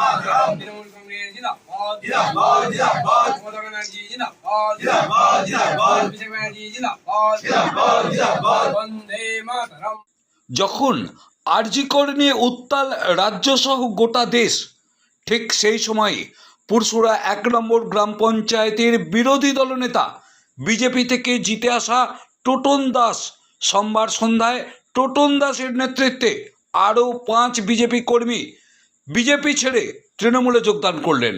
মাতরম তৃণমূল কংগ্রেস জিন্দাবাদ। জিন্দাবাদ জিন্দাবাদ। মমতা ব্যানার্জি জিন্দাবাদ। জিন্দাবাদ জিন্দাবাদ। অভিষেক ব্যানার্জি জিন্দাবাদ। জিন্দাবাদ জিন্দাবাদ। বন্দে মাতরম। যখন আরজিকর নিয়ে উত্তাল রাজ্যসহ গোটা দেশ ঠিক সেই সময় পুরসুরা এক নম্বর গ্রাম পঞ্চায়েতের বিরোধী দলনেতা বিজেপি থেকে জিতে আসা টোটন দাস সোমবার সন্ধ্যায় টোটন দাসের নেতৃত্বে আরও পাঁচ বিজেপি কর্মী বিজেপি ছেড়ে তৃণমূলে যোগদান করলেন।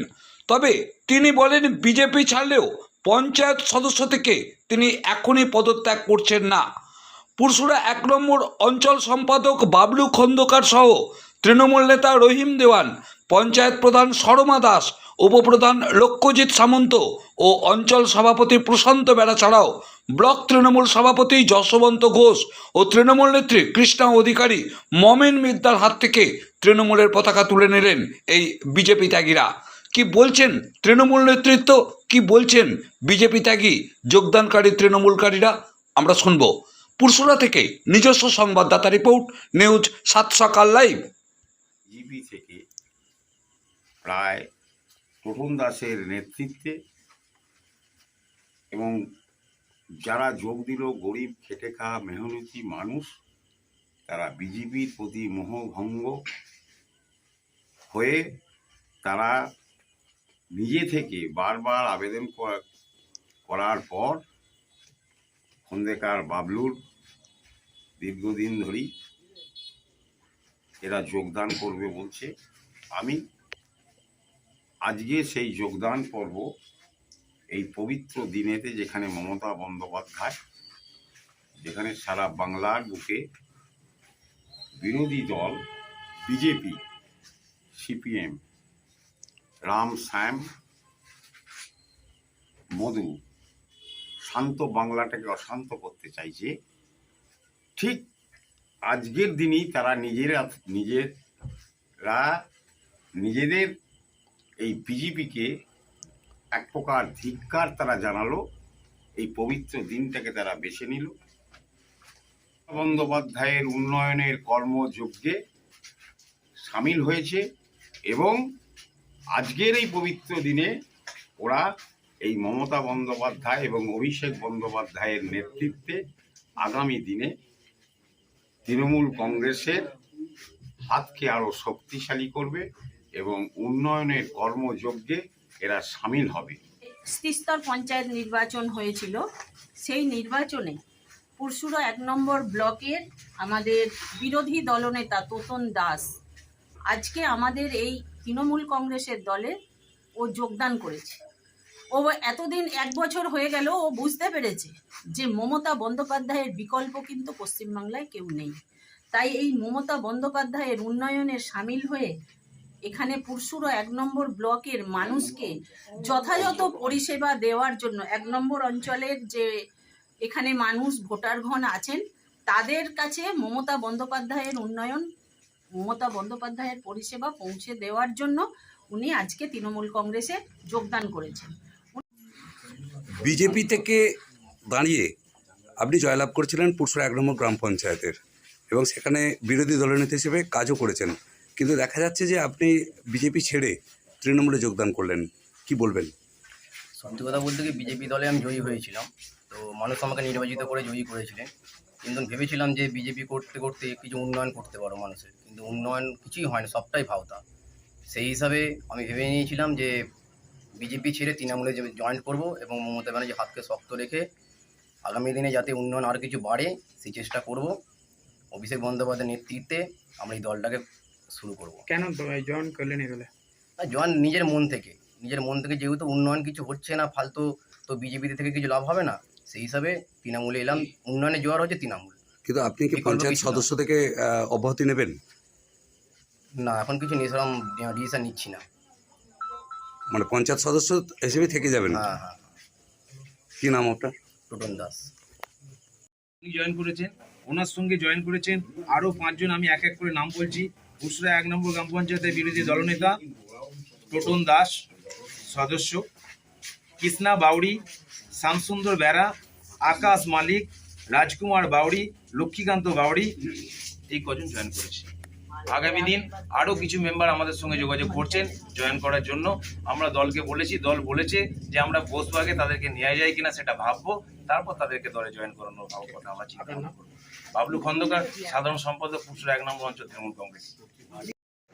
তবে তিনি বলেন, বিজেপি ছাড়লেও পঞ্চায়েত সদস্য থেকে তিনি এখনই পদত্যাগ করছেন না। পুরসুরা এক নম্বর অঞ্চল সম্পাদক বাবলু খন্দকার সহ তৃণমূল নেতা রহিম দেওয়ান, পঞ্চায়েত প্রধান সরমা দাস, উপপ্রধান লক্ষ্যজিৎ সামন্ত ও অঞ্চল সভাপতি প্রশান্ত বেড়া ছাড়াও ব্লক তৃণমূল সভাপতি যশবন্ত ঘোষ ও তৃণমূল নেত্রী কৃষ্ণা অধিকারী মমেন মিদ্দার হাত থেকে তৃণমূলের পতাকা তুলে নিলেন এই বিজেপি ত্যাগীরা। কি বলছেন তৃণমূল নেতৃত্ব? কি বলছেন বিজেপি ত্যাগী, যোগদানকারী তৃণমূলকারীরা? আমরা শুনব। পুরসুরা থেকে নিজস্ব সংবাদদাতা রিপোর্ট, নিউজ সাত সকাল লাইভ। জিপি থেকে প্রায় প্রথম দাসের নেতৃত্বে এবং যারা যোগ দিল, গরিব, খেটে খাওয়া, মেহনতি মানুষ, তারা বিজেপির প্রতি মোহভঙ্গ হয়ে তারা নিজে থেকে বারবার আবেদন করা- করার পর খন্দেকার বাবলুর দীর্ঘদিন ধরেই এরা যোগদান করবে বলছে। আমি আজকে সেই যোগদান পর্ব, এই পবিত্র দিনেতে যেখানে মমতা বন্দ্যোপাধ্যায়, যেখানে সারা বাংলার বুকে বিরোধী দল, বিজেপি সিপিএম রাম শ্যাম, মধু, শান্ত বাংলাটাকে অশান্ত করতে চাইছে। ঠিক আজকের দিনই তারা নিজেরা নিজেরা, নিজেদের এই বিজেপিকে এক প্রকার ধিক্কার তারা জানালো, এই পবিত্র দিনটাকে তারা বেছে নিল। বন্দ্যোপাধ্যায়ের উন্নয়নের কর্মযজ্ঞে সামিল হয়েছে। এবং আজকের এই পবিত্র দিনে ওরা এই মমতা বন্দ্যোপাধ্যায় এবং অভিষেক বন্দ্যোপাধ্যায়ের নেতৃত্বে আগামী দিনে তৃণমূল কংগ্রেসের হাতকে আরও শক্তিশালী করবে এবং উন্নয়নের কর্মযজ্ঞে এরা সামিল হবে। স্তর পঞ্চায়েত নির্বাচন হয়েছিল। সেই নির্বাচনে পুরসুরা এক নম্বর ব্লকের আমাদের বিরোধী দলনেতা তোতন দাস আজকে আমাদের এই তৃণমূল কংগ্রেসের দলে ও যোগদান করেছে। ও এতদিন এক বছর হয়ে গেল, ও বুঝতে পেরেছে যে মমতা বন্দ্যোপাধ্যায়ের বিকল্প কিন্তু পশ্চিমবাংলায় কেউ নেই। তাই এই মমতা বন্দ্যোপাধ্যায়ের উন্নয়নে সামিল হয়ে এখানে পুরসুরা এক নম্বর ব্লকের মানুষকে যথাযথ পরিষেবা দেওয়ার জন্য এক নম্বর অঞ্চলের যে এখানে মানুষ ভোটারগণ আছেন, তাদের কাছে মমতা বন্দ্যোপাধ্যায়ের উন্নয়ন মমতা বন্দ্যোপাধ্যায়ের পরিষেবা পৌঁছে দেওয়ার জন্য উনি আজকে তৃণমূল কংগ্রেসে যোগদান করেছেন। বিজেপি থেকে দাঁড়িয়ে আপনি জয়লাভ করেছিলেন পুরসুরা এক নম্বর গ্রাম পঞ্চায়েতের এবং সেখানে বিরোধী দলনেতা হিসেবে কাজও করেছেন। কিন্তু দেখা যাচ্ছে যে আপনি বিজেপি ছেড়ে তৃণমূলে যোগদান করলেন। কি বলবেন? সত্যি কথা বলতে কি বিজেপি দলে আমি জয়ী হয়েছিলাম। তো মানুষ আমাকে নির্বাচিত করে জয়ী করেছিলেন। কিন্তু ভেবেছিলাম যে বিজেপি করতে করতে কিছু উন্নয়ন করতে পারো মানুষের। কিন্তু উন্নয়ন কিছুই হয় না সবটাই ভাওতা। সেই হিসাবে আমি ভেবে নিয়েছিলাম যে বিজেপি ছেড়ে তৃণমূলে যে জয়েন করব এবং মমতা ব্যানার্জি হাতকে শক্ত রেখে আগামী দিনে যাতে উন্নয়ন আর কিছু বাড়ে সেই চেষ্টা করব। অভিষেক বন্দ্যোপাধ্যায়ের নেতৃত্বে আমরা এই দলটাকে শুরু করব। কেন জয়েন করলেন এগুলো? জয়েন নিজের মন থেকে। নিজের মন থেকে যেহেতু উন্নয়ন কিছু হচ্ছে না ফালতু তো বিজেপিতে থেকে কিছু লাভ হবে না। সেই হিসাবে তৃণমূলে এলাম। উন্নয়নে জোয়ার হচ্ছে তৃণমূল। কিন্তু আপনি কি পঞ্চায়েত সদস্য থেকে অব্যাহতি নেবেন? না এখন কিছু নিয়ে সেরকম ডিসিশন নিচ্ছি না। মানে পঞ্চায়েত সদস্য হিসেবে থেকে যাবেন? হ্যাঁ হ্যাঁ। কি নাম আপনার? টোটন দাস। উনি জয়েন করেছেন ওনার সঙ্গে জয়েন করেছেন। আরও পাঁচজন আমি এক এক করে নাম বলছি। পুরসুরা এক নম্বর গ্রাম পঞ্চায়েতের বিরোধী দলনেতা টোটন দাস সদস্য। কৃষ্ণা বাউরি শ্যামসুন্দর বেড়া আকাশ মালিক, রাজকুমার বাউরি লক্ষ্মীকান্ত বাউরি এই কজন জয়েন করেছে। আগামী দিন আরও কিছু মেম্বার আমাদের সঙ্গে যোগাযোগ করছেন জয়েন করার জন্য। আমরা দলকে বলেছি, দল বলেছে যে আমরা বসবো আগে তাদেরকে নিয়ে যাই কিনা সেটা ভাববো। তারপর তাদেরকে দলে জয়েন করানোর ভাব কথা, আমরা চিন্তা ভাবনা করব। বাবলু খন্দকার, সাধারণ সম্পাদক পুরসুর এক নম্বর অঞ্চল তৃণমূল কংগ্রেস।